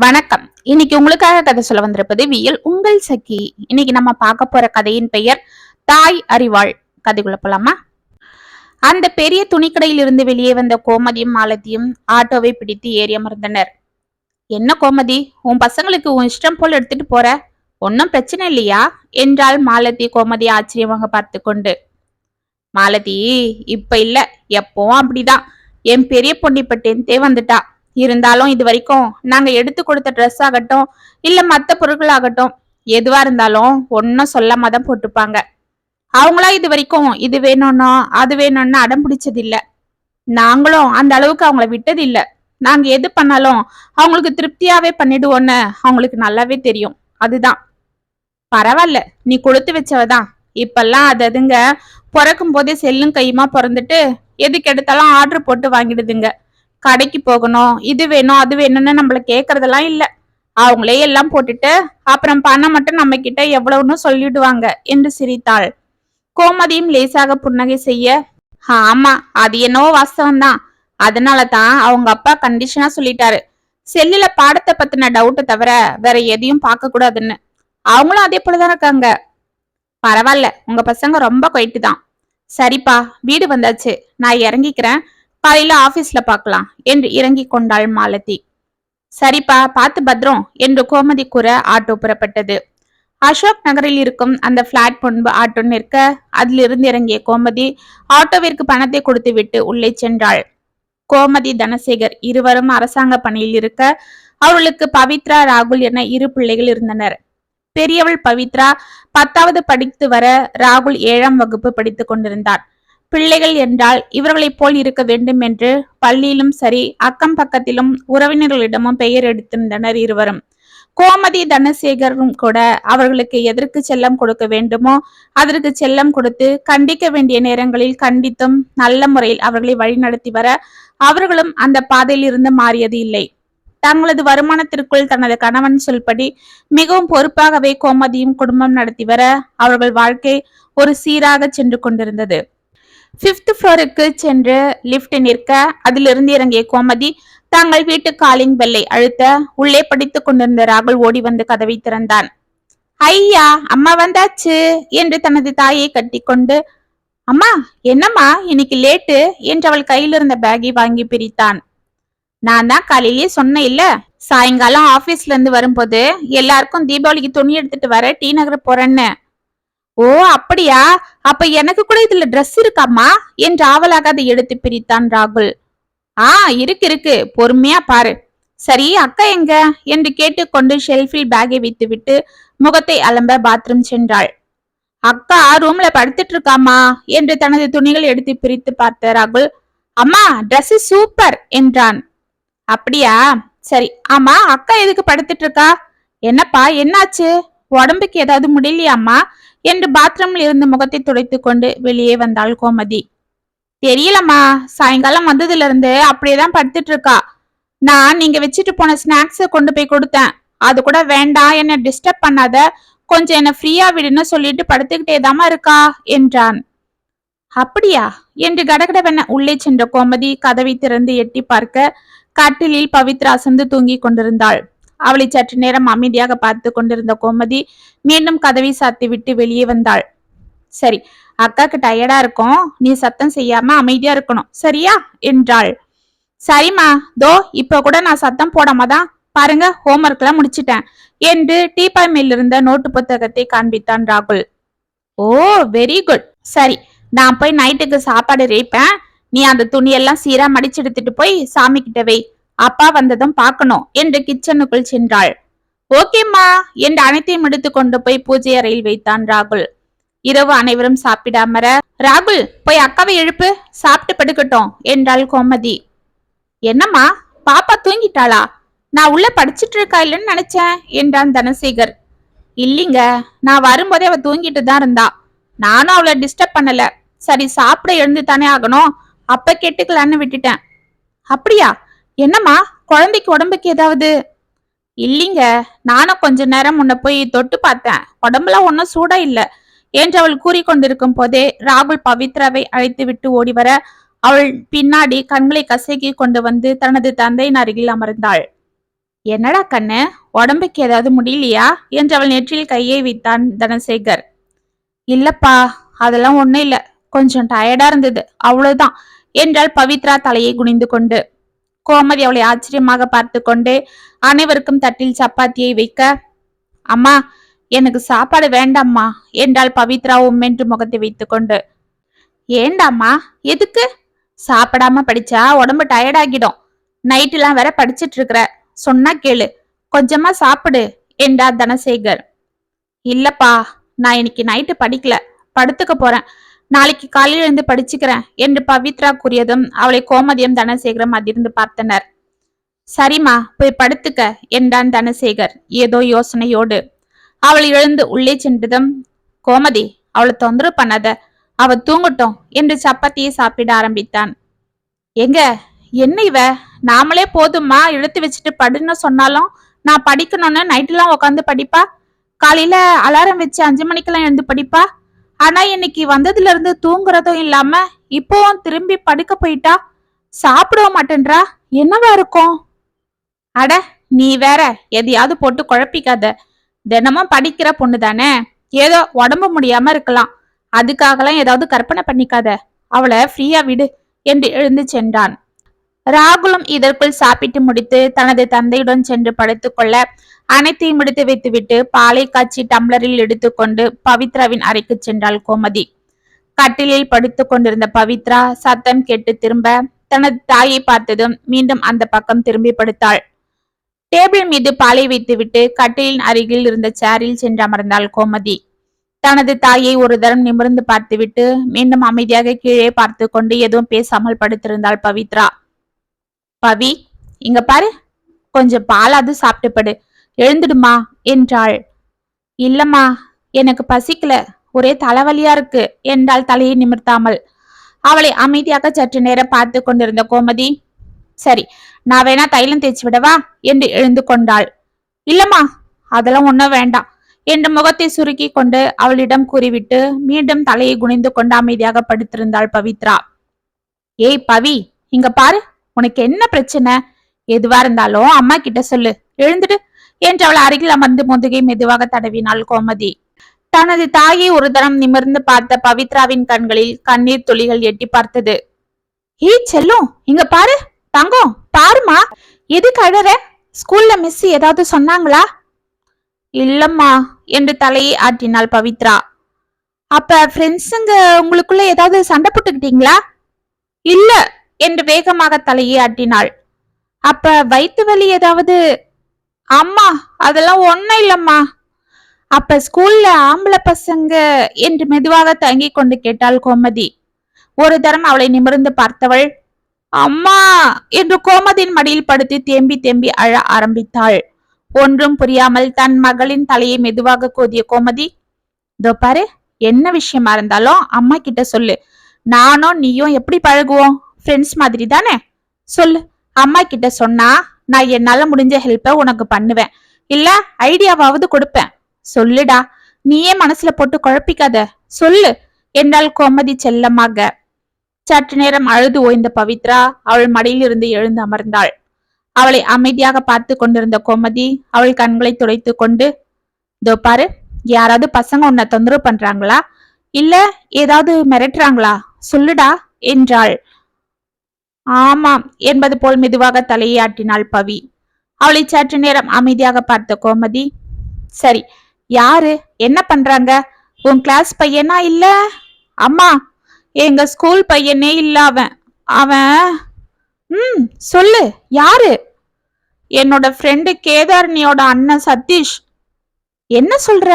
வணக்கம். இன்னைக்கு உங்களுக்காக கதை சொல்ல வந்திருப்பது வியல் உங்கள் சகி. இன்னைக்கு நம்ம பார்க்க போற கதையின் பெயர் தாய் அறிவாள். கதைக்குள்ள போலாமா? அந்த பெரிய துணிக்கடையில் இருந்து வெளியே வந்த கோமதியும் மாலதியும் ஆட்டோவை பிடித்து ஏறி அமர்ந்தனர். என்ன கோமதி உன் பசங்களுக்கு உன் இஷ்டம் போல் எடுத்துட்டு போற? ஒன்னும் பிரச்சனை இல்லையா? என்றால் மாலதி கோமதி ஆச்சரியமாக பார்த்து கொண்டு. மாலதி இப்ப இல்ல. எப்பவும் அப்படிதான். என் பெரிய பொண்ணி பட்டேன் வந்துட்டா. இருந்தாலும் இது வரைக்கும் நாங்க எடுத்து கொடுத்த ட்ரெஸ் ஆகட்டும் இல்ல மத்த பொருட்கள் ஆகட்டும் எதுவா இருந்தாலும் ஒன்னும் சொல்லாம தான் போட்டுப்பாங்க. அவங்களா இது வரைக்கும் இது வேணும்னா அது வேணும்னா அடம் பிடிச்சது இல்ல நாங்களும் அந்த அளவுக்கு அவங்கள விட்டது இல்ல நாங்க எது பண்ணாலும் அவங்களுக்கு திருப்தியாவே பண்ணிடுவோன்னு அவங்களுக்கு நல்லாவே தெரியும். அதுதான். பரவாயில்ல நீ கொடுத்து வச்சவதான். இப்பெல்லாம் அது அதுங்க பிறக்கும் போதே செல்லும் கையுமா பிறந்துட்டு எதுக்கு எடுத்தாலும் ஆர்டர் போட்டு வாங்கிடுதுங்க. கடைக்கு போகணும் இது வேணும் அது வேணும்னு நம்மள கேக்குறதெல்லாம் இல்ல. அவங்களே எல்லாம் போட்டுட்டு அப்புறம் பணம் மட்டும் நம்ம கிட்ட எவ்வளவுன்னு சொல்லிடுவாங்க என்று சிரித்தாள். கோமதியும் லேசாக புன்னகை செய்ய ஆமா அது என்னவோ வாஸ்தவம் தான் அதனால தான் அவங்க அப்பா கண்டிஷனா சொல்லிட்டாரு. செல்லுல பாடத்தை பத்தின டவுட்டை தவிர வேற எதையும் பார்க்க கூடாதுன்னு. அவங்களும் அதே போலதான் இருக்காங்க. பரவாயில்ல உங்க பசங்க ரொம்ப கொயிட்டு தான். சரிப்பா வீடு வந்தாச்சு. நான் இறங்கிக்கிறேன். காலையில ஆபீஸ்ல பார்க்கலாம் என்று இறங்கிக் கொண்டாள் மாலதி. சரிப்பா பார்த்து பத்ரம் என்று கோமதி கூற ஆட்டோ புறப்பட்டது. அசோக் நகரில் இருக்கும் அந்த பிளாட் முன்பு ஆட்டோ நிற்க அதிலிருந்து இறங்கிய கோமதி ஆட்டோவிற்கு பணத்தை கொடுத்து விட்டு உள்ளே சென்றாள். கோமதி தனசேகர் இருவரும் அரசாங்க பணியில் இருக்க அவர்களுக்கு பவித்ரா ராகுல் என இரு பிள்ளைகள் இருந்தனர். பெரியவள் பவித்ரா பத்தாவது படித்து வர ராகுல் ஏழாம் வகுப்பு படித்துக் கொண்டிருந்தார். பிள்ளைகள் என்றால் இவர்களைப் போல் இருக்க வேண்டும் என்று பள்ளியிலும் சரி அக்கம் பக்கத்திலும் உறவினர்களிடமும் பெயர் எடுத்திருந்தனர் இருவரும். கோமதி தனசேகரும் கூட அவர்களுக்கு எதற்கு செல்லம் கொடுக்க வேண்டுமோ அதற்கு செல்லம் கொடுத்து கண்டிக்க வேண்டிய நேரங்களில் கண்டித்தும் நல்ல முறையில் அவர்களை வழிநடத்தி வர அவர்களும் அந்த பாதையில் இருந்து மாறியது இல்லை. தங்களது வருமானத்திற்குள் தனது கணவன் சொல்படி மிகவும் பொறுப்பாகவே கோமதியும் குடும்பம் நடத்தி வர அவர்கள் வாழ்க்கை ஒரு சீராக சென்று கொண்டிருந்தது. ஃபிஃப்த் ஃப்ளோருக்கு சென்று லிப்ட் நிற்க அதிலிருந்து இறங்கிய கோமதி தாங்கள் வீட்டு காலிங் பெல்லை அழுத்த உள்ளே படித்துக் கொண்டிருந்த ராகுல் ஓடி வந்து கதவை திறந்தான். ஐயா அம்மா வந்தாச்சு என்று தனது தாயை கட்டிக்கொண்டு அம்மா என்னம்மா இன்னைக்கு லேட்டு என்று அவள் கையில் இருந்த பேகை வாங்கி பிரித்தான். நான் தான் காலையிலேயே சொன்னேன் இல்ல சாயங்காலம் ஆபீஸ்ல இருந்து வரும்போது எல்லாருக்கும் தீபாவளிக்கு துணி எடுத்துட்டு வர டி நகர் போறேன்னு. ஓ அப்படியா? அப்ப எனக்கு கூட இதுல ட்ரெஸ் இருக்காமா என்று ஆவலாக அதை எடுத்து பிரித்தான் ராகுல். ஆ இருக்கு இருக்கு. பொறுமையா பாரு. சரி அக்கா எங்க? என்று கேட்டுக்கொண்டு ஷெல்ஃபில் பேக்கை வைத்துவிட்டு முகத்தை அலம்ப பாத்ரூம் சென்றாள். அக்கா ரூம்ல படுத்துட்டு இருக்காமா என்று தனது துணிகள் எடுத்து பிரித்து பார்த்த ராகுல் அம்மா ட்ரெஸ் சூப்பர் என்றான். அப்படியா? சரி ஆமா அக்கா எதுக்கு படுத்துட்டு இருக்கா? என்னப்பா என்னாச்சு? உடம்புக்கு ஏதாவது முடியலையாம்மா? என்று பாத்ரூமில் இருந்து முகத்தை துடைத்து கொண்டு வெளியே வந்தாள் கோமதி. தெரியலம்மா சாயங்காலம் வந்ததுல இருந்து அப்படியேதான் படுத்துட்டு இருக்கா நான் நீங்க வச்சுட்டு போன ஸ்நாக்ஸை கொண்டு போய் கொடுத்தேன். அது கூட வேண்டாம் என்ன டிஸ்டர்ப் பண்ணாத. கொஞ்சம் என்ன ஃப்ரீயா விடுன்னு சொல்லிட்டு படுத்துக்கிட்டே தாமா இருக்கா என்றான். அப்படியா என்று கடகடவென உள்ளே சென்ற கோமதி கதவை திறந்து எட்டி பார்க்க கட்டிலில் பவித்ரா அசந்து தூங்கி கொண்டிருந்தாள். அவளை சற்று நேரம் அமைதியாக பார்த்து கொண்டிருந்த கோமதி மீண்டும் கதவை சாத்தி விட்டு வெளியே வந்தாள். சரி அக்காக்கு டயர்டா இருக்கும். நீ சத்தம் செய்யாம அமைதியா இருக்கணும். சரியா? என்றாள். சரிம்மா. தோ இப்ப கூட நான் சத்தம் போடாம தான் பாருங்க ஹோம்ஒர்க் எல்லாம் முடிச்சிட்டேன். என்று டீபாய் மேல் இருந்த நோட்டு புத்தகத்தை காண்பித்தான் ராகுல். ஓ வெரி குட் சரி நான் போய் நைட்டுக்கு சாப்பாடு ரேப்பேன். நீ அந்த துணியெல்லாம் சீரா மடிச்சு எடுத்துட்டு போய் சாமி கிட்ட வை. அப்பா வந்ததும் பார்க்கணும் என்று கிச்சனுக்குள் சென்றாள். ஓகேம்மா என்று அனைத்தையும் எடுத்து கொண்டு போய் பூஜை அறையில் வைத்தான் ராகுல். இரவு அனைவரும் சாப்பிடாமற ராகுல் போய் அக்காவை எழுப்பு சாப்பிட்டு படுக்கட்டும் என்றாள் கோமதி. என்னம்மா பாப்பா தூங்கிட்டாளா? நான் உள்ள படிச்சிட்டு இருக்கா இல்லைன்னு நினைச்சேன் என்றான் தனசேகர். இல்லைங்க நான் வரும்போதே அவ தூங்கிட்டு தான் இருந்தா. நானும் அவளை டிஸ்டர்ப் பண்ணல. சரி சாப்பிட எழுந்து தானே ஆகணும். அப்ப கேட்டுக்கலான்னு விட்டுட்டேன். அப்படியா? என்னம்மா? குழந்தைக்கு உடம்புக்கு ஏதாவது? இல்லைங்க. நானும் கொஞ்ச நேரம் முன்ன போய் தொட்டு பார்த்தேன். உடம்புல ஒன்றும் சூடா இல்லை. என்று அவள் கூறிக்கொண்டிருக்கும் போதே ராகுல் பவித்ராவை அழைத்து விட்டு ஓடி வர அவள் பின்னாடி கண்களை கசக்கி கொண்டு வந்து தனது தந்தையின் அருகில் அமர்ந்தாள். என்னடா கண்ணு? உடம்புக்கு ஏதாவது முடியலையா? என்று அவள் நெற்றியில் கையை வைத்தான் தனசேகர். இல்லப்பா அதெல்லாம் ஒன்றும் இல்லை. கொஞ்சம் டயர்டா இருந்தது. அவ்வளவுதான். என்றாள் பவித்ரா தலையை குனிந்து கொண்டு. கோமதி அவளை ஆச்சரியமாக பார்த்து கொண்டு அனைவருக்கும் தட்டில் சப்பாத்தியை வைக்க அம்மா எனக்கு சாப்பாடு வேண்டாம்மா என்றாள் பவித்ரா உம்மென்று முகத்தை வைத்துக்கொண்டு. ஏண்டாம்மா எதுக்கு? சாப்பிடாம படிச்சா உடம்பு டயர்ட் ஆகிடும் வேற படிச்சிட்டு இருக்கிற சொன்னா கேளு. கொஞ்சமா சாப்பிடு என்றார் தனசேகர். இல்லப்பா நான் இன்னைக்கு நைட்டு படிக்கல. படுத்துக்க போறேன். நாளைக்கு காலையில் இருந்து படிச்சுக்கிறேன் என்று பவித்ரா கூறியதும் அவளை கோமதியும் தனசேகரம் அதிர்ந்து பார்த்தனர். சரிம்மா போய் படுத்துக்க என்றான் தனசேகர் ஏதோ யோசனையோடு. அவள் எழுந்து உள்ளே சென்றதும் கோமதி அவளை தொந்தரவு பண்ணாத அவ தூங்கட்டும் என்று சப்பாத்தியை சாப்பிட ஆரம்பித்தான். எங்க என்ன இவ? நாமளே போதும்மா இழுத்து வச்சுட்டு படுன்னு சொன்னாலும் நான் படிக்கணும்னு நைட்டுலாம் உட்காந்து படிப்பா? காலையில அலாரம் வச்சு அஞ்சு மணிக்கெல்லாம் எழுந்து படிப்பா? ஆனா இன்னைக்கு வந்ததுல இருந்து தூங்குறதும் இல்லாம இப்போவும் திரும்பி படுக்க போயிட்டா சாப்பிடவும் மாட்டேன்றா? என்னவா இருக்கும்? அட நீ வேற எதையாவது போட்டு குழப்பிக்காத. தினமும் படிக்கிற பொண்ணு தானே ஏதோ உடம்பு முடியாம இருக்கலாம். அதுக்காகலாம் ஏதாவது கற்பனை பண்ணிக்காத. அவளை ஃப்ரீயா விடு என்று எழுந்து சென்றான். ராகுலும் இதற்குள் சாப்பிட்டு முடித்து தனது தந்தையுடன் சென்று படுத்துக்கொள்ள அனைத்தையும் முடித்து வைத்துவிட்டு பாலை காய்ச்சி டம்ளரில் எடுத்துக்கொண்டு பவித்ராவின் அறைக்கு சென்றாள் கோமதி. கட்டிலில் படுத்துக் கொண்டிருந்த பவித்ரா சத்தம் கேட்டு திரும்ப தனது தாயை பார்த்ததும் மீண்டும் அந்த பக்கம் திரும்பி படுத்தாள். டேபிள் மீது பாலை வைத்துவிட்டு கட்டிலின் அருகில் இருந்த சேரில் சென்று அமர்ந்தாள் கோமதி. தனது தாயை ஒரு தரம் நிமிர்ந்து பார்த்துவிட்டு மீண்டும் அமைதியாக கீழே பார்த்து கொண்டு எதுவும் பேசாமல் படுத்திருந்தாள் பவித்ரா. பவி இங்க பாரு கொஞ்சம் பாலாது சாப்பிட்டு படு எழுந்துடுமா என்றாள். இல்லம்மா எனக்கு பசிக்கல. ஒரே தலைவலியா இருக்கு என்றாள் தலையை நிமிர்த்தாமல். அவளை அமைதியாக சற்று நேரம் பார்த்து கொண்டிருந்த கோமதி சரி நான் வேணா தைலம் தேய்ச்சி விடவா? என்று எழுந்து கொண்டாள். இல்லம்மா அதெல்லாம் ஒன்றும் வேண்டாம் என்று முகத்தை சுருக்கி கொண்டு அவளிடம் கூறிவிட்டு மீண்டும் தலையை குனிந்து கொண்டு அமைதியாக படுத்திருந்தாள் பவித்ரா. ஏய் பவி இங்க பாரு உனக்கு என்ன பிரச்சனை? எதுவா இருந்தாலும் அம்மா கிட்ட சொல்லு. எழுந்துட்டு என்று அவள் அருகில் அமர்ந்து முதுகை மெதுவாக தடவினாள் கோமதி. தனது தாயை ஒரு தரம் நிமிர்ந்து பார்த்த பவித்ராவின் கண்களில் கண்ணீர் துளிகள் எட்டி பார்த்தது. ஏய் செல்லும் இங்க பாரு. தங்கம் பாருமா எதுக்கு அழற? ஸ்கூல்ல மிஸ் ஏதாவது சொன்னாங்களா? இல்லம்மா என்று தலையை ஆட்டினாள் பவித்ரா. அப்ப ஃப்ரெண்ட்ஸுங்க உங்களுக்குள்ள ஏதாவது சண்டை போட்டுக்கிட்டீங்களா? இல்ல என்று வேகமாக தலையை ஆட்டினாள். அப்ப வயிற்று வலி ஏதாவது? அம்மா அதெல்லாம் ஒன்றும் இல்லம்மா. அப்ப ஸ்கூல்ல ஆம்பளை பசங்க என்று மெதுவாக தங்கி கொண்டு கேட்டாள் கோமதி. ஒரு தரம் அவளை நிமிர்ந்து பார்த்தவள் அம்மா என்று கோமதியின் மடியில் படுத்து தேம்பி தேம்பி அழ ஆரம்பித்தாள். ஒன்றும் புரியாமல் தன் மகளின் தலையை மெதுவாக கோதிய கோமதி இதோ பாரு என்ன விஷயமா இருந்தாலும் அம்மா கிட்ட சொல்லு. நானும் நீயும் எப்படி பழகுவோம்? ஃப்ரெண்ட்ஸ் மாதிரி தானே? சொல்லு. அம்மா கிட்ட சொன்னா நான் என்னால முடிஞ்ச ஹெல்ப்பை உனக்கு பண்ணுவேன். இல்ல ஐடியாவாவது கொடுப்பேன். சொல்லுடா. நீயே மனசுல போட்டு குழப்பிக்காத. சொல்லு. என்றால் கோமதி செல்லமாக. சற்று நேரம் அழுது ஓய்ந்த பவித்ரா அவள் மடியிலிருந்து எழுந்து அமர்ந்தாள். அவளை அமைதியாக பார்த்து கொண்டிருந்த கோமதி அவள் கண்களை துடைத்து கொண்டு இதோ பாரு யாராவது பசங்க உன்னை தொந்தரவு பண்றாங்களா? இல்ல ஏதாவது மிரட்டுறாங்களா? சொல்லுடா என்றாள். ஆமாம் என்பது போல் மெதுவாக தலையை ஆட்டினாள் பவி. அவளை சற்று நேரம் அமைதியாக பார்த்த கோமதி சரி யாரு? என்ன பண்றாங்க? உன் கிளாஸ் பையனா இல்ல? அம்மா எங்க ஸ்கூல் பையனே இல்ல அவன். அவன் ம் சொல்லு யாரு? என்னோட ஃப்ரெண்டு கேதாரணியோட அண்ணன் சதீஷ். என்ன சொல்ற?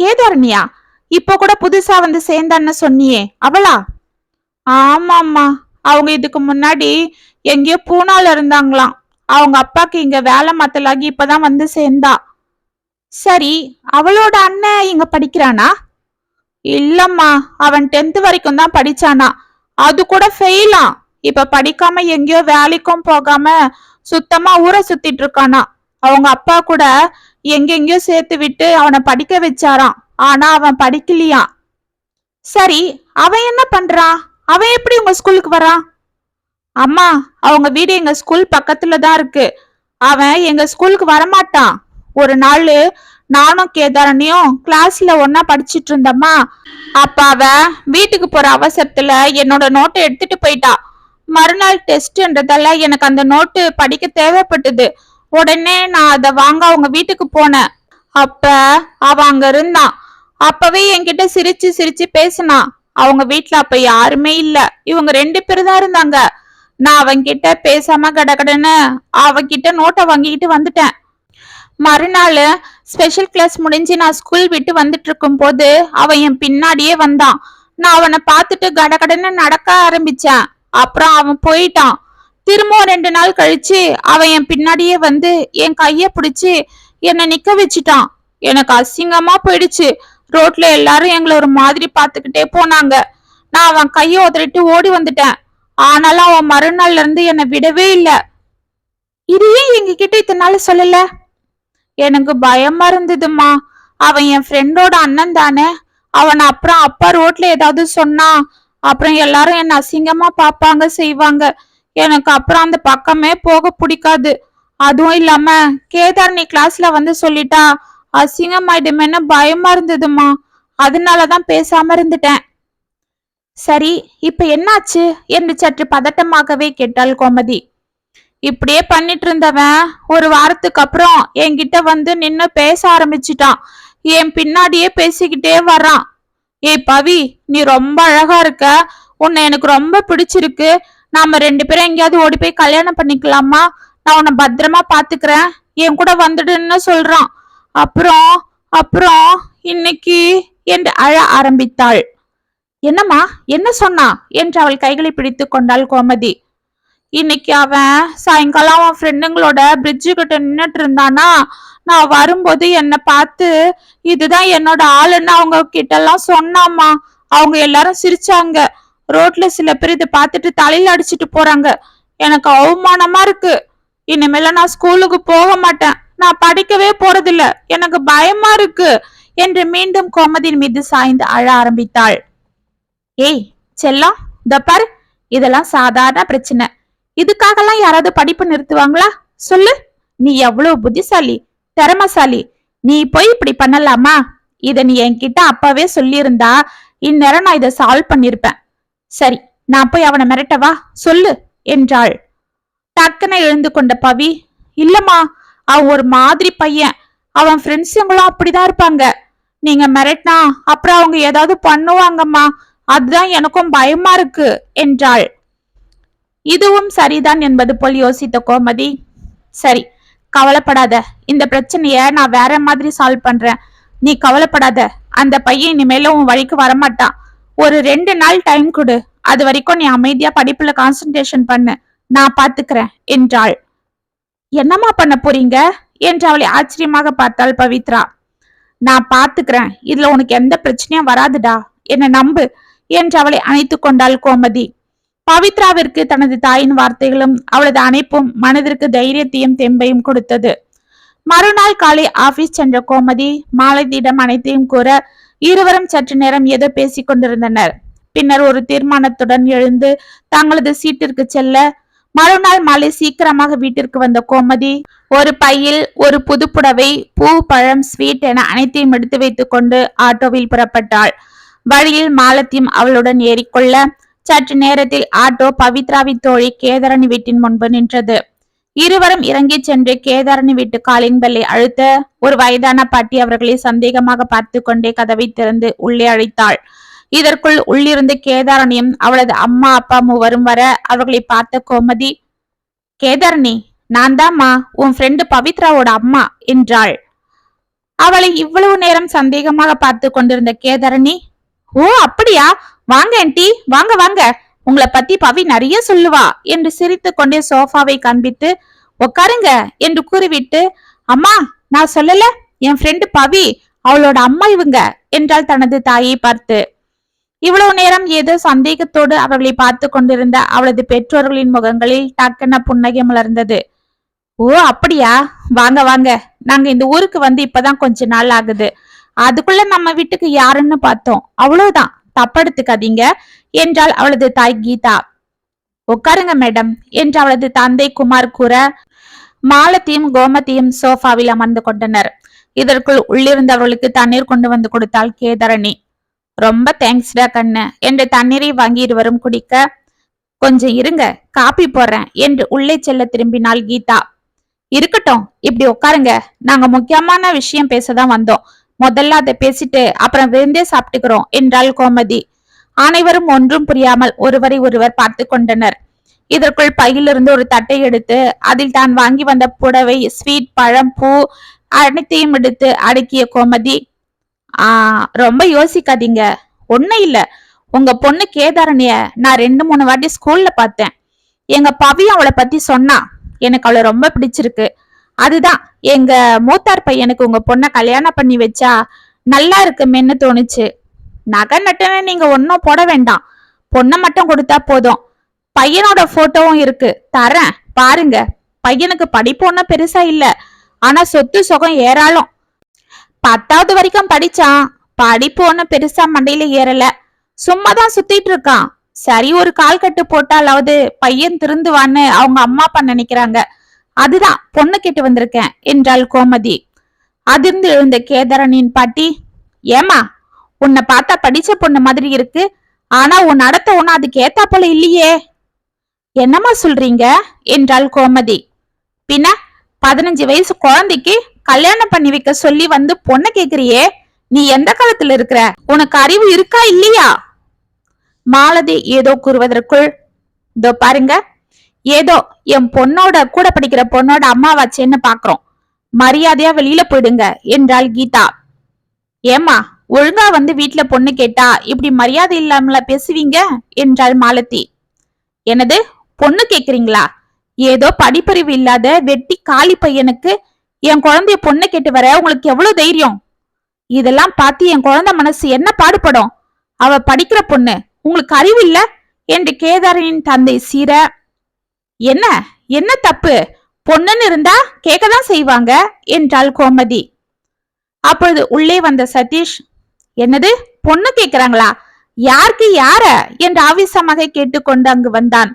கேதாரணியா? இப்போ கூட புதுசா வந்து சேர்ந்தான்னு சொன்னியே அவளா? ஆமாம்மா. அவங்க இதுக்கு முன்னாடி எங்கேயோ பூனால இருந்தாங்களாம். அவங்க அப்பாக்கு இங்க வேலை மாத்தலாகி இப்பதான் வந்து சேர்ந்தா. சரி அவளோட அண்ணன் இங்க படிக்கிறானா? இல்லம்மா அவன் டென்த் வரைக்கும் தான் படிச்சானா. அது கூட ஃபெயிலா இப்ப படிக்காம எங்கேயோ வேலைக்கும் போகாம சுத்தமா ஊரை சுத்திட்டு இருக்கானா. அவங்க அப்பா கூட எங்கெங்கயோ சேர்த்து விட்டு அவனை படிக்க வச்சாராம். ஆனா அவன் படிக்கலையா சரி அவன் என்ன பண்றான் அவன் எப்படி உங்க ஸ்கூலுக்கு வரான் அம்மா அவங்க வீடு எங்க ஸ்கூல் பக்கத்துல தான் இருக்கு. அவன் எங்க ஸ்கூலுக்கு வரமாட்டான். ஒரு நாள் நானும் கேதாரனையும் கிளாஸ்ல ஒன்னா படிச்சிட்டு இருந்தம்மா. அப்ப அவ வீட்டுக்கு போற அவசரத்துல என்னோட நோட்டை எடுத்துட்டு போயிட்டா. மறுநாள் டெஸ்ட்ன்றதால எனக்கு அந்த நோட்டு படிக்க தேவைப்பட்டது. உடனே நான் அதை வாங்க அவங்க வீட்டுக்கு போனேன். அப்ப அவ அங்க இருந்தான் அப்பவே என்கிட்ட சிரிச்சு சிரிச்சு பேசினான் அவங்க வீட்டுல அப்ப யாருமே இல்ல. இவங்க ரெண்டு பேர் தான் இருந்தாங்க. நான் அவன்கிட்ட பேசாம கடகடன்னு அவகிட்ட நோட்டை வாங்கிக்கிட்டு வந்துட்டேன். மறுநாள் ஸ்பெஷல் கிளாஸ் முடிஞ்சு நான் ஸ்கூல் விட்டு வந்துட்டு இருக்கும் போது அவன் என் பின்னாடியே வந்தான். நான் அவனை பார்த்துட்டு கடகடன்னு நடக்க ஆரம்பிச்சேன். அப்புறம் அவன் போயிட்டான். திரும்பவும் ரெண்டு நாள் கழிச்சு அவன் என் பின்னாடியே வந்து என் கைய பிடிச்சு என்னை நிக்க வச்சுட்டான். எனக்கு அசிங்கமா போயிடுச்சு. ரோட்ல எல்லாரும் எங்களை ஒரு மாதிரி பார்த்துக்கிட்டே போனாங்க. நான் அவன் கையை உதறிட்டு ஓடி வந்துட்டேன். ஆனாலும் அவன் மறுநாள்ல இருந்து என்னை விடவே இல்லை. இது ஏன் எங்க கிட்ட இத்தனை நாள் சொல்லல? எனக்கு பயமா இருந்ததுமா அவன் என் ஃப்ரெண்டோட அண்ணன் தானே. அவன் அப்புறம் அப்பா ரோட்ல ஏதாவது சொன்னா அப்புறம் எல்லாரும் என்ன அசிங்கமா பாப்பாங்க செய்வாங்க. எனக்கு அப்புறம் அந்த பக்கமே போக பிடிக்காது. அதுவும் இல்லாம கேதார் நீ கிளாஸ்ல வந்து சொல்லிட்டா அசிங்கமாயிடுமேன்னு பயமா இருந்ததுமா. அதனாலதான் பேசாம இருந்துட்டேன். சரி இப்ப என்னாச்சு? என்று சற்று பதட்டமாகவே கேட்டாள் கோமதி. இப்படியே பண்ணிட்டு இருந்தவன் ஒரு வாரத்துக்கு அப்புறம் என்கிட்ட வந்து நின்னு பேச ஆரம்பிச்சிட்டான். என் பின்னாடியே பேசிக்கிட்டே வர்றான். ஏய் பவி நீ ரொம்ப அழகா இருக்க. உன்னை எனக்கு ரொம்ப பிடிச்சிருக்கு. நாம ரெண்டு பேரும் எங்கேயாவது ஓடி போய் கல்யாணம் பண்ணிக்கலாமா? நான் உன்னை பத்திரமா பாத்துக்கிறேன். என் கூட வந்துடுன்னு சொல்றான். அப்புறம் அப்புறம் இன்னைக்கு என்று அழ ஆரம்பித்தாள். என்னம்மா என்ன சொன்னா? என்று அவள் கைகளை பிடித்து கொண்டாள் கோமதி. இன்னைக்கு அவன் சாயங்காலம் அவன் ஃப்ரெண்டுங்களோட பிரிட்ஜு கிட்ட நின்றுட்டு இருந்தானா? நான் வரும்போது என்னை பார்த்து இதுதான் என்னோட ஆளுன்னு அவங்க கிட்ட சொன்னாமா அவங்க எல்லாரும் சிரிச்சாங்க. ரோட்ல சில பேர் இதை பார்த்துட்டு தலையில அடிச்சிட்டு போறாங்க. எனக்கு அவமானமா இருக்கு. இனிமேல நான் ஸ்கூலுக்கு போக மாட்டேன். நான் படிக்கவே போறதில்ல. எனக்கு பயமா இருக்கு என்று மீண்டும் கோமதியின் மீது சாய்ந்து அழ ஆரம்பித்தாள். ஏய் செல்லம் இந்த பாரு இதெல்லாம் சாதாரண பிரச்சனை. இதுக்காகலாம் யாராவது படிப்பு நிறுத்துவாங்களா? சொல்லு. நீ எவ்வளவு புத்திசாலி திறமசாலி. நீ போய் இப்படி பண்ணலாமா? இத நீ என்கிட்ட அப்பவே சொல்லியிருந்தா இந்நேரம் நான் இதை சால்வ் பண்ணிருப்பேன் சரி நான் போய் அவனை மிரட்டவா? சொல்லு என்றாள். டக்குன்னு எழுந்து கொண்ட பவி இல்லம்மா அவன் ஒரு மாதிரி பையன். அவன் ஃப்ரெண்ட்ஸுங்களும் அப்படிதான் இருப்பாங்க. நீங்க மிரட்டினா அப்புறம் அவங்க ஏதாவது பண்ணுவாங்கம்மா. அதுதான் எனக்கும் பயமா இருக்கு என்றாள். இதுவும் சரிதான் என்பது போல் யோசித்த கோமதி சரி கவலைப்படாத. இந்த பிரச்சனைய நான் வேற மாதிரி சால்வ் பண்றேன். நீ கவலைப்படாத. அந்த பையன் இனிமேல உன் வழிக்கு வரமாட்டான். ஒரு ரெண்டு நாள் டைம் கொடு. அது வரைக்கும் நீ அமைதியா படிப்புல கான்சென்ட்ரேஷன் பண்ணு. நான் பாத்துக்கிறேன் என்றாள். என்னம்மா பண்ண போறீங்க? என்று அவளை ஆச்சரியமாக பார்த்தாள் பவித்ரா. நான் பாத்துக்கிறேன். இதுல உனக்கு எந்த பிரச்சனையும் வராதுடா. என்னை நம்பு என்று அவளை அணைத்து கொண்டாள் கோமதி. பவித்ராவிற்கு தனது தாயின் வார்த்தைகளும் அவளது அணைப்பும் மனதிற்கு தைரியத்தையும் தெம்பையும் கொடுத்தது. மறுநாள் காலை ஆபீஸ் சென்ற கோமதி மாலதியிடம் அனைத்தையும் கூற இருவரும் சற்று நேரம் ஏதோ பேசிக் கொண்டிருந்தனர். பின்னர் ஒரு தீர்மானத்துடன் எழுந்து தங்களது சீட்டிற்கு செல்ல மறுநாள் மாலை சீக்கிரமாக வீட்டிற்கு வந்த கோமதி ஒரு பையில் ஒரு புதுப்புடவை பூ பழம் ஸ்வீட் என அனைத்தையும் எடுத்து வைத்துக் கொண்டு ஆட்டோவில் புறப்பட்டாள். வழியில் மாலத்தியும் அவளுடன் ஏறிக்கொள்ள சற்று நேரத்தில் ஆட்டோ பவித்ராவின் தோழி கேதாரணி வீட்டின் முன்பு நின்றது. இருவரும் இறங்கி சென்று கேதாரணி வீட்டு காலின் பெல்லை அழுத்த ஒரு வயதான பாட்டி அவர்களை சந்தேகமாக பார்த்து கொண்டே கதவை திறந்து உள்ளே அழைத்தாள். இதற்குள் உள்ளிருந்து கேதாரணியும் அவளது அம்மா அப்பா மூவரும் வர அவர்களை பார்த்த கோமதி கேதாரணி நான் தாம்மா உன் ஃப்ரெண்டு பவித்ராவோட அம்மா என்றாள். அவளை இவ்வளவு நேரம் சந்தேகமாக பார்த்து கொண்டிருந்த கேதாரணி ஓ அப்படியா? வாங்க ஆன்ட்டி வாங்க வாங்க. உங்களை பத்தி பவி நிறைய சொல்லுவா என்று சிரித்து கொண்டே சோஃபாவை காண்பித்து உட்காருங்க என்று கூறிவிட்டு அம்மா நான் சொல்லல என் ஃப்ரெண்டு பவி அவளோட அம்மா இவங்க என்றாள் தனது தாயை பார்த்து. இவ்வளவு நேரம் ஏதோ சந்தேகத்தோடு அவர்களை பார்த்து கொண்டிருந்த அவளது பெற்றோர்களின் முகங்களில் டக்கென புன்னகை மலர்ந்தது. ஓ அப்படியா? வாங்க வாங்க. நாங்க இந்த ஊருக்கு வந்து இப்பதான் கொஞ்ச நாள் ஆகுது. அதுக்குள்ள நம்ம வீட்டுக்கு யாருன்னு பார்த்தோம். அவ்வளவுதான். தப்படுத்துக்காதீங்க என்றாள் அவளது தாய் கீதா. உட்காருங்க மேடம் என்று அவளது தந்தை குமார் கூற மாலத்தியும் கோமத்தையும் சோஃபாவில் அமர்ந்து கொண்டனர். இதற்குள் உள்ளிருந்தவர்களுக்கு தண்ணீர் கொண்டு வந்து கொடுத்தாள் கேதரணி. ரொம்ப தேங்க்ஸ்டா கண்ணு. என்று தண்ணீரை வாங்கி இருவரும் குடிக்க கொஞ்சம் இருங்க காப்பி போடுறேன் என்று உள்ளே செல்ல திரும்பினாள் கீதா. இருக்கட்டும் இப்படி உட்காருங்க. நாங்க முக்கியமான விஷயம் பேசதான் வந்தோம். முதல்ல அதை பேசிட்டு அப்புறம் விருந்தே சாப்பிட்டுக்கிறோம் என்றாள் கோமதி. அனைவரும் ஒன்றும் புரியாமல் ஒருவரை ஒருவர் பார்த்து கொண்டனர். இதற்குள் பையிலிருந்து ஒரு தட்டை எடுத்து அதில் தான் வாங்கி வந்த புடவை ஸ்வீட் பழம் பூ அனைத்தையும் எடுத்து அடுக்கிய கோமதி ஆ ரொம்ப யோசிக்காதீங்க. ஒன்றும் இல்ல. உங்க பொண்ணு கேதாரணிய நான் ரெண்டு மூணு வாட்டி ஸ்கூல்ல பார்த்தேன். எங்க பவி அவளை பத்தி சொன்னா. எனக்கு அவளை ரொம்ப பிடிச்சிருக்கு. அதுதான். எங்க மூத்தார் பையனுக்கு உங்க பொண்ணை கல்யாணம் பண்ணி வச்சா நல்லா இருக்குமேன்னு தோணுச்சு. நகை நட்டுன்னு நீங்க ஒன்னும் போட வேண்டாம். பொண்ணை மட்டும் கொடுத்தா போதும். பையனோட போட்டோவும் இருக்கு. தரேன். பாருங்க. பையனுக்கு படிப்பு ஒன்றும் பெருசா இல்ல. ஆனா சொத்து சுகம் ஏராளம். பத்தாவது வரைக்கும் படிச்சான் படிப்பு ஒன்றும் பெருசா மண்டையில ஏறல. சும்மா தான் சுத்திட்டு இருக்கான். சரி ஒரு கால் கட்டு போட்டாலாவது பையன் திருந்துவான்னு அவங்க அம்மா அப்பா நினைக்கிறாங்க. அதுதான் பொண்ணு கேட்டு வந்திருக்கேன் என்றாள் கோமதி. அதிர்ந்து எழுந்த கேதரனின் பாட்டி ஏமா உன்னை பார்த்தா படிச்ச பொண்ணு மாதிரி இருக்கு. ஆனா உன் நடத்த ஒண்ணு அதுக்கு ஏத்தா போல இல்லையே. என்னம்மா சொல்றீங்க? என்றாள் கோமதி. பின்ன பதினஞ்சு வயசு குழந்தைக்கு கல்யாணம் பண்ணி வைக்க சொல்லி வந்து பொண்ண கேக்குறியே? நீ எந்த காலத்துல இருக்கிற? உனக்கு அறிவு இருக்கா இல்லையா? மாலதி ஏதோ கூறுவதற்குள் இதோ பாருங்க. ஏதோ என் பொண்ணோட கூட படிக்கிற பொண்ணோட அம்மாவாச்சேன்னு பாக்குறோம்? மரியாதையா வெளியில போயிடுங்க என்றாள் கீதா. ஏமா ஒழுங்கா வந்து வீட்டுல பொண்ணு கேட்டா இப்படி மரியாதை இல்லாமல பேசுவீங்க? என்றாள் மாலதி. எனது பொண்ணு கேக்குறீங்களா? ஏதோ படிப்பறிவு இல்லாத வெட்டி காளி பையனுக்கு என் குழந்தைய பொண்ணு கேட்டு வர உங்களுக்கு எவ்வளவு தைரியம்? இதெல்லாம் பார்த்து என் குழந்தை மனசு என்ன பாடுபடும்? அவ படிக்கிற பொண்ணு உங்களுக்கு அறிவு இல்ல? என்று கேதாரனின் தந்தை சீர என்ன? என்ன தப்பு? பொண்ணுன்னு இருந்தா கேட்கதான் செய்வாங்க? என்றாள் கோமதி. அப்பொழுது உள்ளே வந்த சதீஷ் என்னது? பொண்ணு கேக்குறாங்களா? யாருக்கு யார? என்று ஆவேசமாக கேட்டுக்கொண்டு அங்கு வந்தான்.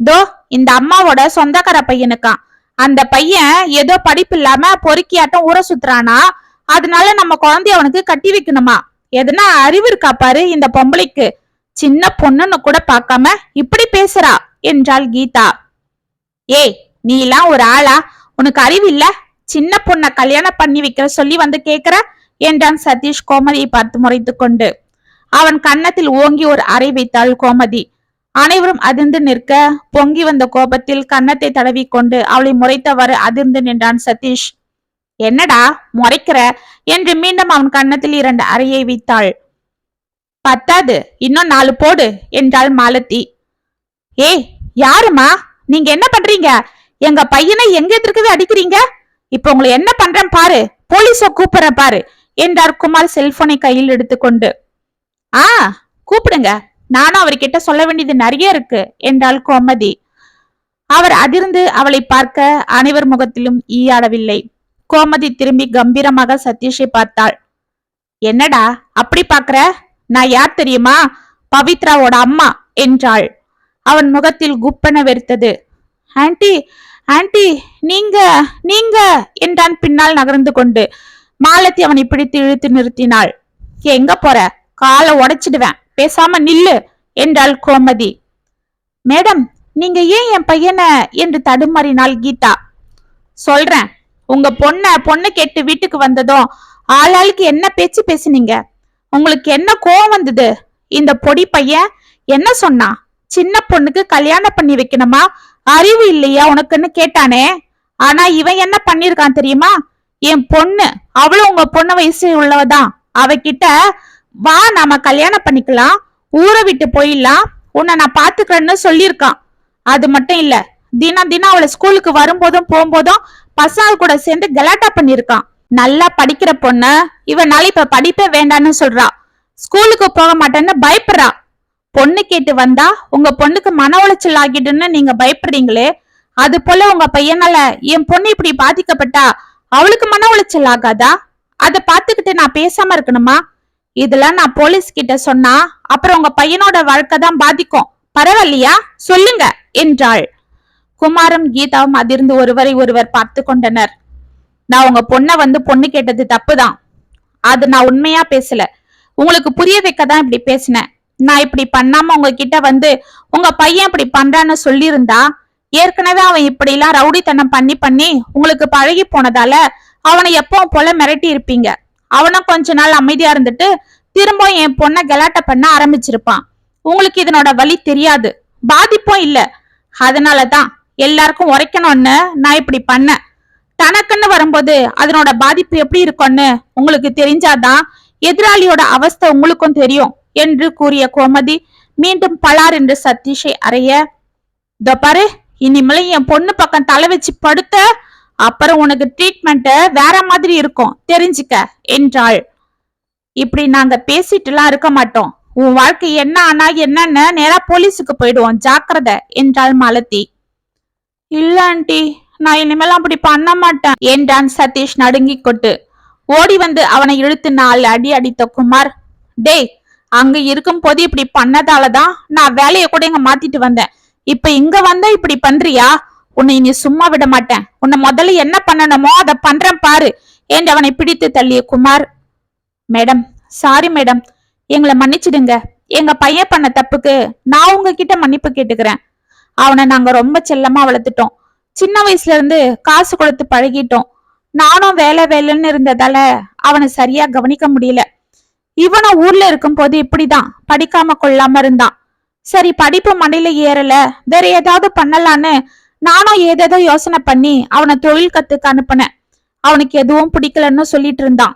தோ இந்த அம்மாவோட சொந்தக்கார பையனுக்கான் அந்த பையன் ஏதோ படிப்பு இல்லாம பொறுக்கியாட்டம் ஊற சுத்துறானா? அதனால நம்ம குழந்தைய அவனுக்கு கட்டி வைக்கணுமா? எதனா அறிவு இருக்கா பாரு இந்த பொம்பளைக்கு. சின்ன பொண்ணுன்னு கூட பார்க்காம இப்படி பேசுறா என்றாள் கீதா. ஏய் நீ எல்லாம் ஒரு ஆளா? உனக்கு அறிவு இல்ல? சின்ன பொண்ண கல்யாணம் பண்ணி வைக்கிற சொல்லி வந்து கேக்குற? என்றான் சதீஷ் கோமதியை பார்த்து முறைத்து கொண்டு. அவன் கன்னத்தில் ஓங்கி ஒரு அறை வைத்தாள் கோமதி. அனைவரும் அதிர்ந்து நிற்க பொங்கி வந்த கோபத்தில் கன்னத்தை தடவி கொண்டு அவளை முறைத்தவாறு அதிர்ந்து நின்றான் சதீஷ். என்னடா முறைக்கிற? என்று மீண்டும் அவன் கன்னத்தில் இரண்டு அறையை வைத்தாள். பத்தாது இன்னும் நாலு போடு என்றாள் மாலதி. ஏய் யாருமா நீங்க என்ன பண்றீங்க? எங்க பையனை எங்க எதிர்க்கவே அடிக்கிறீங்க? இப்ப உங்களை என்ன பண்றேன் பாரு போலீஸ கூப்பிடுற பாரு என்றார் குமார் செல்போனை கையில் எடுத்துக்கொண்டு. ஆ கூப்பிடுங்க நானும் அவர்கிட்ட சொல்ல வேண்டியது நிறைய இருக்கு என்றாள் கோமதி. அவர் அதிர்ந்து அவளை பார்க்க அனைவர் முகத்திலும் ஈயாடவில்லை. கோமதி திரும்பி கம்பீரமாக சதீஷை பார்த்தாள். என்னடா அப்படி பாக்குற நான் யார் தெரியுமா? பவித்ராவோட அம்மா என்றாள். அவன் முகத்தில் குப்பன வெறுத்தது. ஆன்ட்டி ஆன்ட்டி நீங்க நீங்க என்றான் பின்னால் நகர்ந்து கொண்டு. மாலத்தி அவனை பிடித்து இழுத்து நிறுத்தினாள். எங்க போற? காலை உடைச்சிடுவேன். பேசாம நில்லு என்றாள் கோமதி. மேடம் நீங்க ஏன் என் பையனை? என்று தடுமாறினாள் கீதா. சொல்றேன். உங்க பொண்ண பொண்ணு கேட்டு வீட்டுக்கு வந்ததும் ஆளாளுக்கு என்ன பேச்சு பேசுனீங்க? உங்களுக்கு என்ன கோவம் வந்தது? இந்த பொடி பையன் என்ன சொன்னா? சின்ன பொண்ணுக்கு கல்யாணம் பண்ணி வைக்கணுமா? அறிவு இல்லையா உனக்குன்னு கேட்டானே. ஆனா இவன் என்ன பண்ணிருக்கான் தெரியுமா? என் பொண்ணு அவளும் உங்க பொண்ணு வயசு உள்ளவதான். அவகிட்ட வா நாம கல்யாணம் பண்ணிக்கலாம். ஊரை விட்டு போயிடலாம். உன்னை நான் பாத்துக்கிறேன்னு சொல்லியிருக்கான். அது மட்டும் இல்ல தினம் தினம் அவளை ஸ்கூலுக்கு வரும்போதும் போகும்போதும் பசங்க கூட சேர்ந்து கலாட்டா பண்ணிருக்கான் நல்லா படிக்கிற பொண்ணு. இவனால இப்ப படிப்பே வேண்டான்னு சொல்றா. ஸ்கூலுக்கு போக மாட்டேன்னு பயப்படுறா. பொண்ணு கேட்டு வந்தா உங்க பொண்ணுக்கு மன உளைச்சல் ஆகிடுன்னு நீங்க பயப்படுறீங்களே. அது போல உங்க பையனால என் பொண்ணு இப்படி பாதிக்கப்பட்டா அவளுக்கு மன உளைச்சல் ஆகாதா? அதை பாத்துக்கிட்டு நான் பேசாம இருக்கணுமா? இதெல்லாம் நான் போலீஸ் கிட்ட சொன்னா அப்புறம் உங்க பையனோட வாழ்க்கை தான் பாதிக்கும். பரவாயில்லையா? சொல்லுங்க என்றாள். குமாரும் கீதாவும் அதிர்ந்து ஒருவரை ஒருவர் பார்த்து கொண்டனர். நான் உங்க பொண்ணை வந்து பொண்ணு கேட்டது தப்புதான். அது நான் உண்மையா பேசல. உங்களுக்கு புரிய வைக்க தான் இப்படி பேசினேன். நான் இப்படி பண்ணாம உங்ககிட்ட வந்து உங்க பையன் இப்படி பண்றான்னு சொல்லியிருந்தா ஏற்கனவே அவன் இப்படி எல்லாம் ரவுடித்தனம் பண்ணி பண்ணி உங்களுக்கு பழகி போனதால அவனை எப்பவும் போல மிரட்டி இருப்பீங்க. அவனும் கொஞ்ச நாள் அமைதியா இருந்துட்டு திரும்ப என் பொண்ணை கலாட்ட பண்ண ஆரம்பிச்சிருப்பான். உங்களுக்கு இதனோட வலி தெரியாது. பாதிப்பும் இல்ல. அதனாலதான் எல்லாருக்கும் உரைக்கணும்னு நான் இப்படி பண்ணேன். தனக்குன்னு வரும்போது அதனோட பாதிப்பு எப்படி இருக்கும்னு உங்களுக்கு தெரிஞ்சாதான் எதிராளியோட அவஸ்தை உங்களுக்கும் தெரியும் என்று கூறிய கோமதி மீண்டும் பலார் என்று சதீஷை அறைய இதோ பாரு இனிமேல என் பொண்ணு பக்கம் தலை வச்சு படுத்த அப்புறம் உனக்கு ட்ரீட்மெண்ட் வேற மாதிரி இருக்கும். தெரிஞ்சுக்க என்றாள். இப்படி நாங்க பேசிட்டுலாம் இருக்க மாட்டோம். உன் வாழ்க்கை என்ன ஆனா என்னன்னு நேரா போலீஸுக்கு போயிடுவோம். ஜாக்கிரதை என்றாள் மாலதி. இல்ல ஆண்டி நான் இனிமேல் அப்படி பண்ண மாட்டேன் என்றான் சதீஷ் நடுங்கி கொட்டு ஓடி வந்து அவனை இழுத்து நாலு அடி அடித்த குமார். டேய் அங்க இருக்கும் போது இப்படி பண்ணதாலதான் நான் வேலையை கூட இங்க மாத்திட்டு வந்தேன். இப்ப இங்க வந்தா இப்படி பண்றியா? உன்னை நீ சும்மா விட மாட்டேன். உன்னை முதல்ல என்ன பண்ணணுமோ அதை பண்றேன் பாரு என்று அவனை பிடித்து தள்ளிய குமார். மேடம் சாரி மேடம் எங்களை மன்னிச்சிடுங்க. எங்க பையன் பண்ண தப்புக்கு நான் உங்ககிட்ட மன்னிப்பு கேட்டுக்கிறேன். அவனை நாங்க ரொம்ப செல்லமா வளர்த்துட்டோம். சின்ன வயசுல இருந்து காசு கொடுத்து பழகிட்டோம். நானும் வேலை வேலைன்னு இருந்ததால அவனை சரியா கவனிக்க முடியல. இவனும் ஊர்ல இருக்கும் போது இப்படிதான் படிக்காம கொள்ளாம இருந்தான். சரி படிப்பு மண்டையில ஏறல வேற ஏதாவது பண்ணலான்னு நானும் ஏதேதோ யோசனை பண்ணி அவனை தொழில் கத்துக்க அனுப்புனேன். அவனுக்கு எதுவும் பிடிக்கலன்னு சொல்லிட்டு இருந்தான்.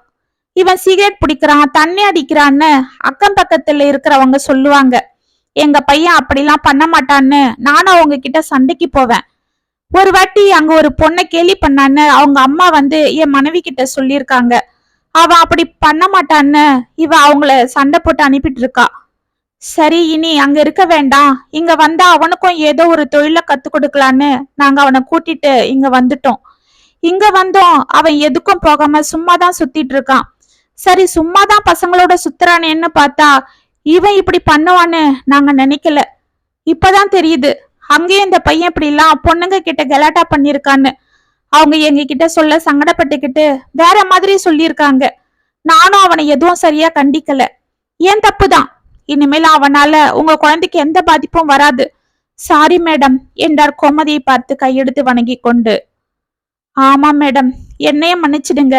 இவன் சிகரெட் பிடிக்கிறான் தண்ணி அடிக்கிறான்னு அக்கம் பக்கத்துல இருக்கிறவங்க சொல்லுவாங்க. எங்க பையன் அப்படிலாம் பண்ண மாட்டான்னு நானும் அவங்க கிட்ட சண்டைக்கு போவேன். ஒரு வாட்டி அங்க ஒரு பொண்ணை கேலி பண்ணான்னு அவங்க அம்மா வந்து என் மனைவி கிட்ட சொல்லியிருக்காங்க. அவன் அப்படி பண்ண மாட்டான்னு இவ அவங்கள சண்டை போட்டு அனுப்பிட்டு இருக்கா. சரி இனி அங்க இருக்க வேண்டாம். இங்க வந்தா அவனுக்கும் ஏதோ ஒரு தொழில கத்து கொடுக்கலான்னு நாங்க அவனை கூட்டிட்டு இங்க வந்துட்டோம். இங்க வந்தோம். அவன் எதுக்கும் போகாம சும்மா தான் சுத்திட்டு இருக்கான். சரி சும்மா தான் பசங்களோட சுத்துறானேன்னு பார்த்தா இவன் இப்படி பண்ணுவான்னு நாங்க நினைக்கல. இப்பதான் தெரியுது. அங்கேயும் இந்த பையன் இப்படி எல்லாம் பொண்ணுங்க கிட்ட கலாட்டா பண்ணிருக்கான்னு அவங்க எங்க கிட்ட சொல்ல சங்கடப்பட்டுக்கிட்டு வேற மாதிரி சொல்லியிருக்காங்க. நானும் அவனை எதுவும் சரியா கண்டிக்கல. ஏன் தப்புதான்? இனிமேல் அவனால உங்க குழந்தைக்கு எந்த பாதிப்பும் வராது. சாரி மேடம் என்றார் கோமதியை பார்த்து கையெடுத்து வணங்கி கொண்டு ஆமா மேடம் என்னைய மன்னிச்சிடுங்க.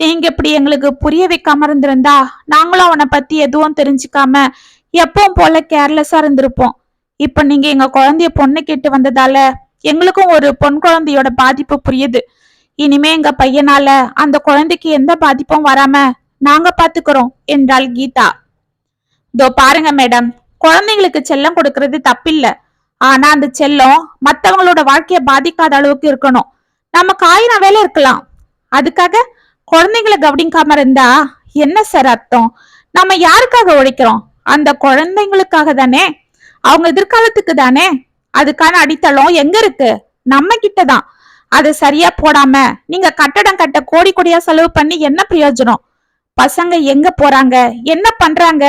நீங்க இப்படி எங்களுக்கு புரிய வைக்காம இருந்திருந்தா நாங்களும் அவனை பத்தி எதுவும் தெரிஞ்சுக்காம எப்பவும் போல கேர்லெஸ்ஸா இருந்திருப்போம். இப்ப நீங்க எங்க குழந்தைய பொண்ணு கேட்டு வந்ததால எங்களுக்கும் ஒரு பொன் குழந்தையோட பாதிப்பு புரியுது. இனிமே எங்க பையனால அந்த குழந்தைக்கு எந்த பாதிப்பும் வராம நாங்க பாத்துக்கிறோம் என்றாள் கீதா. இதோ பாருங்க மேடம் குழந்தைங்களுக்கு செல்லம் கொடுக்கறது தப்பில்ல. ஆனா அந்த செல்லம் மத்தவங்களோட வாழ்க்கைய பாதிக்காத அளவுக்கு இருக்கணும். நமக்கு ஆயிரம் வேலை இருக்கலாம். அதுக்காக குழந்தைங்களை கவனிக்காம இருந்தா என்ன சார் அர்த்தம்? நம்ம யாருக்காக உழைக்கிறோம்? அந்த குழந்தைங்களுக்காக தானே? அவங்க எதிர்காலத்துக்கு தானே? அதுக்கான அடித்தளம் எங்க இருக்கு? நம்ம கிட்டதான் அதை சரியா போடாம நீங்க கட்டடம் கட்ட கோடி கோடியா செலவு பண்ணி என்ன பிரயோஜனம்? பசங்க எங்க போறாங்க? என்ன பண்றாங்க?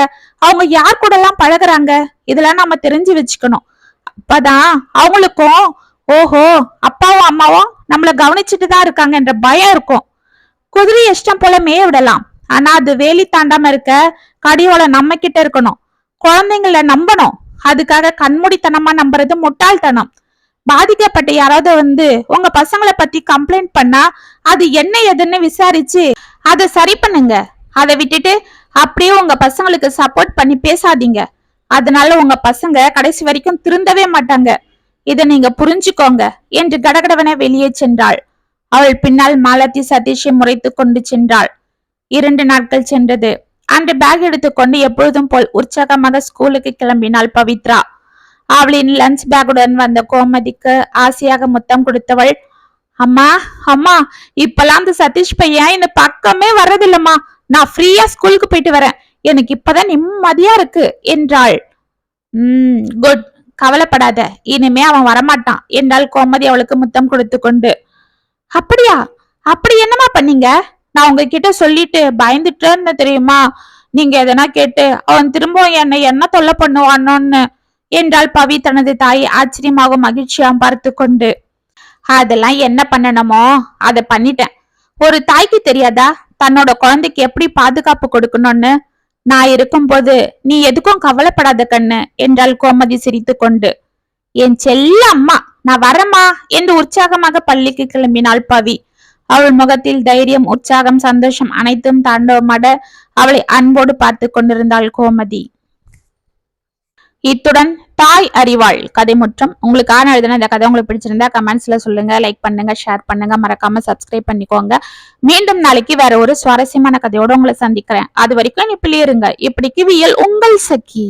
அவங்க யார் கூட எல்லாம் பழகுறாங்க? இதெல்லாம் நம்ம தெரிஞ்சு வச்சுக்கணும். அப்பதான் அவங்களுக்கும் ஓஹோ அப்பாவும் அம்மாவும் நம்மள கவனிச்சுட்டு தான் இருக்காங்க என்ற பயம் இருக்கும். குதிரை இஷ்டம் போல மேய விடலாம். ஆனா அது வேலி தாண்டாம இருக்க கடியோல நம்ம கிட்ட இருக்கணும். குழந்தைங்கள நம்பணும். அதுக்காக கண்மூடித்தனமா நம்புறது முட்டாள்தனம். பாதிக்கப்பட்ட யாராவது வந்து உங்க பசங்களை பத்தி கம்ப்ளைண்ட் பண்ணா அது என்ன ஏதுன்னு விசாரிச்சு அதை சரி பண்ணுங்க. அதை விட்டுட்டு அப்படியே உங்க பசங்களுக்கு சப்போர்ட் பண்ணி பேசாதீங்க. அதனால உங்க பசங்க கடைசி வரைக்கும் திருந்தவே மாட்டாங்க. இதை நீங்க புரிஞ்சுக்கோங்க. என்று கடகடவனை வெளியே சென்றாள். அவள் பின்னால் மாலதி சதீஷை முறைத்து கொண்டு சென்றாள். இரண்டு நாட்கள் சென்றது. அன்று பேக் எடுத்துக்கொண்டு எப்பொழுதும் போல் உற்சாகமாக ஸ்கூலுக்கு கிளம்பினாள் பவித்ரா. அவளின் லஞ்ச் பேக்குடன் வந்த கோமதிக்கு ஆசையாக முத்தம் கொடுத்தவள் அம்மா அம்மா இப்பெல்லாம் அந்த சதீஷ் பையன் இந்த பக்கமே வர்றதில்லம்மா. நான் ஃப்ரீயா ஸ்கூலுக்கு போயிட்டு வரேன். எனக்கு இப்பதான் நிம்மதியா இருக்கு என்றாள். உம் குட் கவலைப்படாத. இனிமே அவன் வரமாட்டான். என்றால் கோமதி அவளுக்கு முத்தம் கொடுத்து கொண்டு. அப்படியா? அப்படி என்னமா பண்ணீங்க? நான் உங்ககிட்ட சொல்லிட்டு பயந்துட்டேன்னு தெரியுமா? நீங்க எதனா கேட்டு அவன் திரும்பவும் என்னை என்ன தொல்லை பண்ணுவானோன்னு? என்றாள் பவி தனது தாயை ஆச்சரியமாக மகிழ்ச்சியாம் பார்த்து கொண்டு. அதெல்லாம் என்ன பண்ணணுமோ? அதை பண்ணிட்டேன். ஒரு தாய்க்கு தெரியாதா? தன்னோட குழந்தைக்கு எப்படி பாதுகாப்பு கொடுக்கணும்னு நான் இருக்கும்போது நீ எதுக்கும் கவலைப்படாத கண்ணு என்றாள் கோமதி சிரித்து கொண்டு என் செல்ல அம்மா நான் வரமா என்று உற்சாகமாக பள்ளிக்கு கிளம்பினாள் பவி. அவள் முகத்தில் தைரியம் உற்சாகம் சந்தோஷம் அனைத்தும் தாண்டவமாட அவளை அன்போடு பார்த்து கொண்டிருந்தாள் கோமதி. இத்துடன் தாய் அறிவாள் கதை முற்றம். உங்களுக்கான எழுதின இந்த கதை உங்களுக்கு பிடிச்சிருந்தா கமெண்ட்ஸ்ல சொல்லுங்க லைக் பண்ணுங்க ஷேர் பண்ணுங்க. மறக்காம சப்ஸ்கிரைப் பண்ணிக்கோங்க. மீண்டும் நாளைக்கு வேற ஒரு சுவாரஸ்யமான கதையோட உங்களை சந்திக்கிறேன். அது வரைக்கும் இப்படி இருங்க இப்படிக்கு வியல் உங்கள் சக்கி